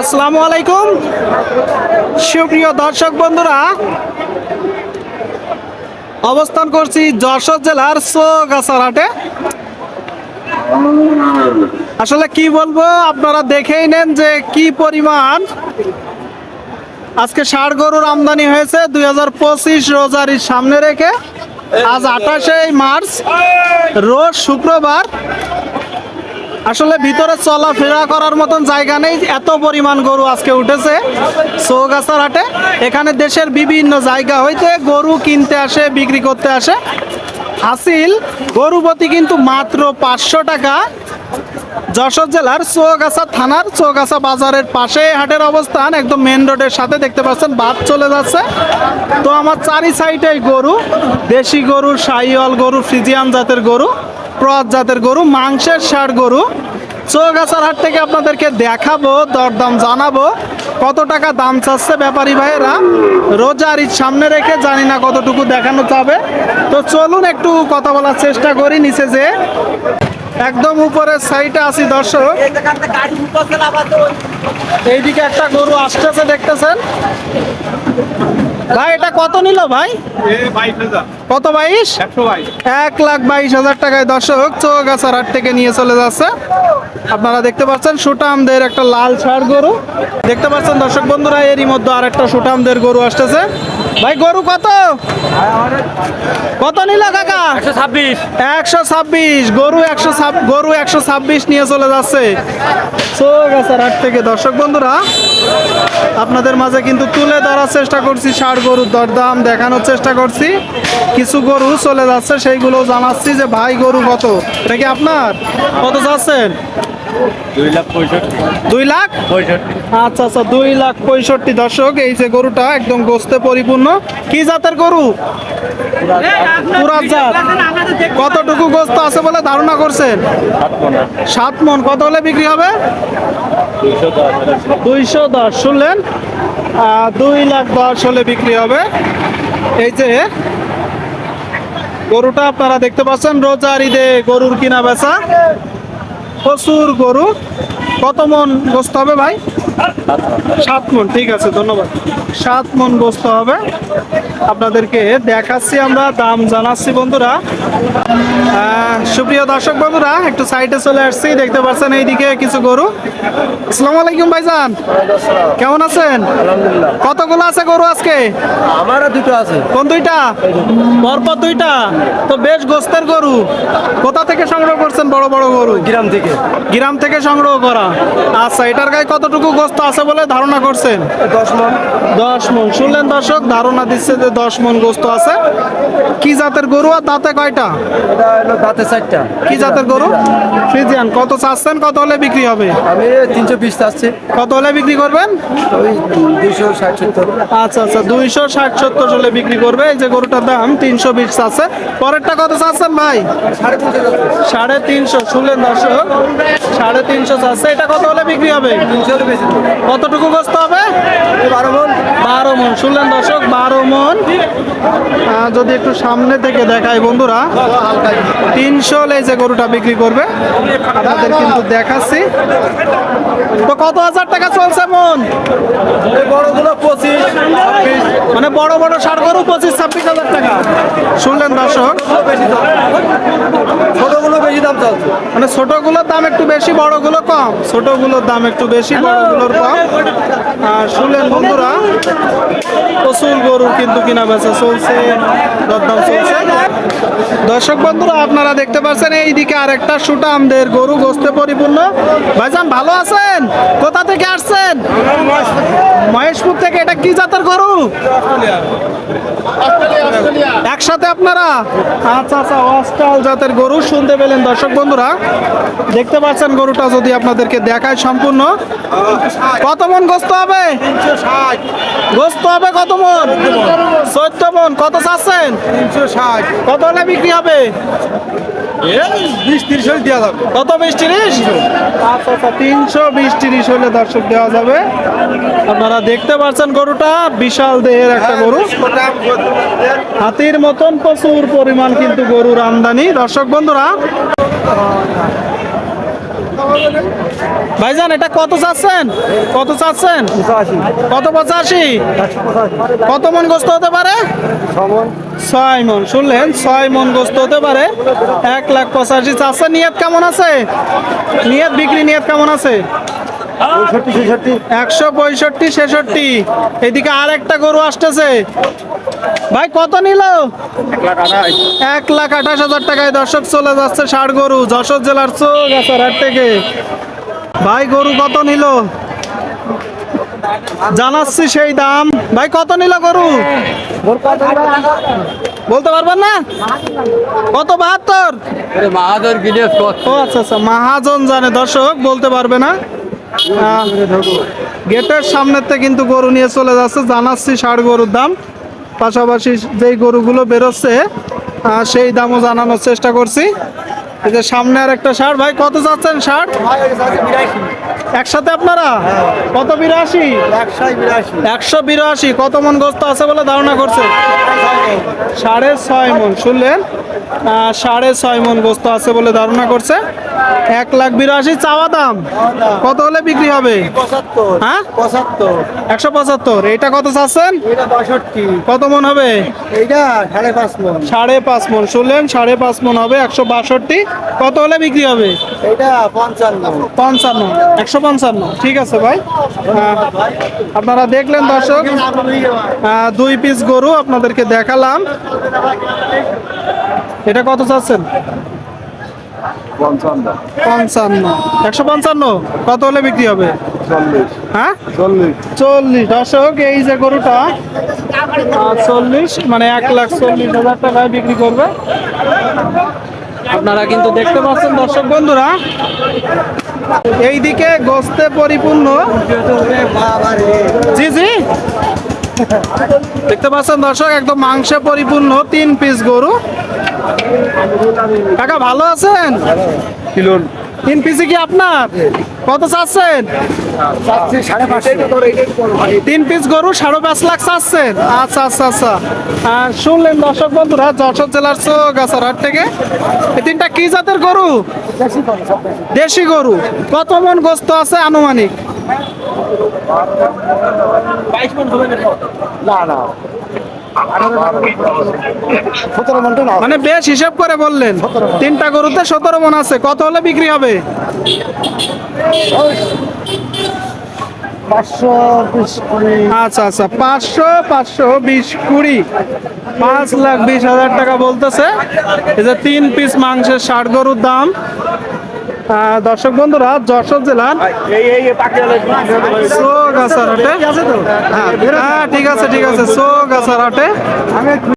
আসসালামু আলাইকুম। সুপ্রিয় দর্শক বন্ধুরা, অবস্থান করছি যশোর জেলার সোগাছার হাটে। আসলে কি বলব, আপনারা দেখেই নেন যে কি পরিমাণ আজকে ষাট গরুর আমদানি হয়েছে দুই হাজার পঁচিশ রোজারির সামনে রেখে। আজ আঠাশে মার্চ, রোজ শুক্রবার। আসলে ভিতরে চলাফেরা করার মতন জায়গা নেই, এত পরিমাণ গরু আজকে উঠেছে চৌগাছার হাটে। এখানে দেশের বিভিন্ন জায়গা হইতে গরু কিনতে আসে, বিক্রি করতে আসে। হাসিল, গরু প্রতি কিন্তু মাত্র পাঁচশো টাকা। যশোর জেলার চৌগাছা থানার চৌগাছা বাজারের পাশে হাটের অবস্থান, একদম মেন রোডের সাথে দেখতে পাচ্ছেন বাদ চলে যাচ্ছে। তো আমার চারি সাইডে গরু, দেশি গরু সাইওয়াল গরু, ফ্রিজিয়ান জাতের গরু। ক্রস জাতের গরু, মাংসের ষাড় গরু। চৌগাছার হাট থেকে আপনাদেরকে দেখাবো, দরদাম জানাব, কত টাকা দাম চাচ্ছে ব্যাপারী ভাইয়েরা। রোজার ঈদ সামনে রেখে, জানি না কতটুকু দেখানো যাবে। তো চলুন একটু কথা বলার চেষ্টা করি নিচে যে। একদম উপরের সাইডে আছি দর্শক। এইদিকে একটা গরু আসতেছে দেখতেছেন। ভাই, এটা কত নিল ভাই? কত বাইশ? এক লাখ বাইশ হাজার টাকায় দর্শক চৌগাছার হাট থেকে নিয়ে চলে যাচ্ছে। আপনারা দেখতে পাচ্ছেন সুটামদের একটা লাল ছাড় গরু। দেখতে পাচ্ছেন দর্শক বন্ধুরা, এরই মধ্যে আর একটা সুটামদের গরু আসতেছে। ভাই গরু কত? কত নিল কাকা? একশো ছাব্বিশ। একশো ছাব্বিশ গরু একশো গরু একশো ছাব্বিশ নিয়ে চলে যাচ্ছে। চৌগাছার হাট থেকে। দর্শক বন্ধুরা আপনাদের মাঝে কিন্তু তুলে ধরার চেষ্টা করছি ষাট গরুর দরদাম দেখানোর চেষ্টা করছি। কিছু গরু চলে যাচ্ছে সেইগুলো জানাচ্ছি যে ভাই গরু কত? এটা কি আপনার? কত যাচ্ছেন? দুই লাখ পঁয়ষট্টি। দুই লাখ? পঁয়ষট্টি। আচ্ছা আচ্ছা দুই লাখ পঁয়ষট্টি দর্শক এই যে গরুটা একদম গোস্তে পরিপূর্ণ। কি জাতের গরু? জাত। কতটুকু গোস্ত আছে বলে ধারণা করছেন? সাত মন। কত হলে বিক্রি হবে? দুইশো দশ দুইশো দশ শুনলেন দুই লাখ দশ হলে বিক্রি হবে। এই যে গরুটা আপনারা দেখতে পাচ্ছেন রোজার ঈদে গরুর কিনা বেচা। প্রচুর গরু কত মন গোস্ত হবে ভাই? সাত মন ঠিক আছে ধন্যবাদ। সাত মন গোস্ত হবে। আপনাদেরকে দেখাচ্ছি আমরা দাম জানাচ্ছি বন্ধুরা। সুপ্রিয় দর্শক বন্ধুরা একটু সাইডে চলে আসছি দেখতে পাচ্ছেন এইদিকে কিছু গরু। আসসালামু আলাইকুম ভাইজান। কেমন আছেন? কতগুলো আছে গরু আজকে? আমারও দুটো আছে। কোন দুইটা? পরপর দুইটা? তো বেশ গোস্তের গরু। কোথা থেকে সংগ্রহ করছেন বড় বড় গরু? গ্রাম থেকে। গ্রাম থেকে সংগ্রহ করা। আচ্ছা এটার গায়ে কতটুকু গোস্ত আছে বলে ধারণা করছেন? দশ মন। দশ মন। শুনলেন দর্শক ধারণা দিচ্ছে যে দশ মন গোস্ত আছে। কি জাতের গরু আর দাঁতে কয়টা? দাঁতে চারটা। কি জাতের গরু? ফ্রিজিয়ান। কত চাচ্ছেন? কত হলে বিক্রি হবে? আমি তিনশো বিশ চাচ্ছি। কত হলে বিক্রি করবেন? ওই দুইশো ষাট সত্তর। আচ্ছা আচ্ছা দুইশো ষাট সত্তর হলে বিক্রি করবে। এই যে গরুটার দাম তিনশো বিশ আছে পরেরটা কত চাচ্ছেন ভাই? সাড়ে তিনশো। শুনলেন দর্শক সাড়ে তিনশো চাচ্ছে। এটা কত হলে বিক্রি হবে? কতটুকু গোস্ত হবে? বারো মন। বারো মন। শুনলেন দর্শক বারো মন। যদি একটু সামনে থেকে দেখাই বন্ধুরা তিনশো এই যে গরুটা বিক্রি করবে আপনাদের কিন্তু দেখাচ্ছি। তো কত হাজার টাকা চলছে মন? বড়গুলো পঁচিশ মানে বড় বড় ষাট গরু পঁচিশ ছাব্বিশ হাজার টাকা। শুনলেন দর্শক বেশি দাম ছোটগুলো বেশি দাম চলছে মানে ছোটগুলোর দাম একটু বেশি, বড়গুলো কম। ছোটগুলোর দাম একটু বেশি, বড়গুলোর কম। আর শুনলেন বন্ধুরা, প্রচুর গরুর কিন্তু কিনা বেচা চলছে, দরদাম চলছে। দর্শক বন্ধুরা, আপনারা দেখতে পাচ্ছেন, এইদিকে আরেকটা সুটা আমাদের গরু গোস্তে পরিপূর্ণ। ভাইজান, ভালো আছেন? কোথা থেকে আসছেন? মহেশপুর থেকে। এটা কি জাতের গরু? একসাথে আপনারা? আচ্ছা আচ্ছা অস্টাল জাতের গরু শুনতে পেলেন দর্শক বন্ধুরা, দেখতে পাচ্ছেন গরুটা যদি আপনাদেরকে দেখায় সম্পূর্ণ। কত মন গোস্ত হবে? গোস্ত হবে কত মন? চোদ্দ মন। কত চাচ্ছেন? কত হলে বিক্রি হবে? বিশ তিরিশ দেওয়া যাবে। কত বিশ তিরিশ? আচ্ছা আচ্ছা তিনশো বিশ তিরিশ হলে দর্শক দেওয়া যাবে। আপনারা দেখতে পাচ্ছেন গরুটা বিশাল দেহের একটা গরু। হাতির মতন প্রচুর পরিমাণ কিন্তু গরুর আমদানি। দর্শক বন্ধুরা ভাইজান এটা কত চাচ্ছেন? কত চাচ্ছেন? কত পঁচাশি? কত মন গোস্ত হতে পারে? ছয় মন। শুনলেন? ছয় মন গোস্ত হতে পারে। এক লাখ পঁচাশি চাচ্ছে নিয়ত কেমন আছে? নিয়ত বিক্রি নিয়ত কেমন আছে? একশো পঁয়ষট্টি ছেষট্টি। এদিকে আর একটা গরু আসতেছে। ভাই কত নিল? এক লাখ আঠাশ। হাজার টাকায় দর্শক চলে যাচ্ছে ষাট গরু যশোর জেলার চোগাছার হাট থেকে। ভাই গরু কত নিল? জানাচ্ছি সেই দাম। ভাই কত নিল গরু? বলতে পারবেন না? কত বাহাত্তর? ও আচ্ছা আচ্ছা মহাজন জানে দর্শক বলতে পারবে না। গেটের সামনেতে কিন্তু গরু নিয়ে চলে যাচ্ছে জানাচ্ছি ষাট গরুর দাম। পাশাপাশি যেই গরুগুলো বেরোচ্ছে সেই দামও জানানোর চেষ্টা করছি। এই যে সামনে আর একটা ষাট। ভাই কত যাচ্ছেন ষাট? একসাথে আপনারা? কত বিরাশি? একশো বিরাশি। কত মন গোস্ত আছে বলে ধারণা করছে সাড়ে ছয় মন শুনলেন? সাড়ে ছয় মন বস্তু আছে বলে ধারণা করছে। এক লাখ বিরাশি চাওয়া দাম? কত হলে বিক্রি হবে? হ্যাঁ? পঁচাত্তর। একশো পঁচাত্তর। এইটা কত চাচ্ছেন? কত মন হবে? এইটা সাড়ে পাঁচ মন। সাড়ে পাঁচ মন শুনলেন? সাড়ে পাঁচ মন হবে একশো বাষট্টি। কত হলে বিক্রি হবে? পঞ্চান্ন। পঞ্চান্ন একশো পঞ্চান্ন। ঠিক আছে ভাই। আপনারা দেখলেন দর্শক দুই পিস গরু আপনাদেরকে দেখালাম। এটা কত চাচ্ছেন? পঞ্চান্ন। একশো পঞ্চান্ন? কত হলে বিক্রি হবে? হ্যাঁ? চল্লিশ। চল্লিশ। দর্শক এই যে গরুটা চল্লিশ মানে এক লাখ চল্লিশ হাজার টাকায় বিক্রি করবে। আপনারা কিন্তু দেখতে পাচ্ছেন দর্শক বন্ধুরা এইদিকে গোস্তে পরিপূর্ণ। জি জি। দেখতে পাচ্ছেন দর্শক একদম মাংসে পরিপূর্ণ তিন পিস গরু। কাকা ভালো আছেন? তিন পিসে কি আপনার? কত চাচ্ছেন? তিন পিস গরু সাড়ে পাঁচ লাখ চাচ্ছেন। আচ্ছা আচ্ছা আচ্ছা। আর শুনলেন দর্শক বন্ধুরা যশোর জেলার চোগাছার হাট থেকে এই তিনটা কি জাতের গরু? দেশি গরু। কত মন গোস্ত আছে আনুমানিক? না? না মানে বেশ হিসাব করে বললেন। তিনটা গরুতে সতেরো মন আছে। কত হলে বিক্রি হবে? পাঁচশো আচ্ছা আচ্ছা। পাঁচশো পাঁচশো বিশ কুড়ি। পাঁচ লাখ বিশ হাজার টাকা বলতেছে। এই যে তিন পিস মাংসের ষাট গরুর দাম। দর্শক বন্ধুরা যশোর জেলার সোগাছার হাটে হ্যাঁ ঠিক আছে ঠিক আছে সোগাছার হাটে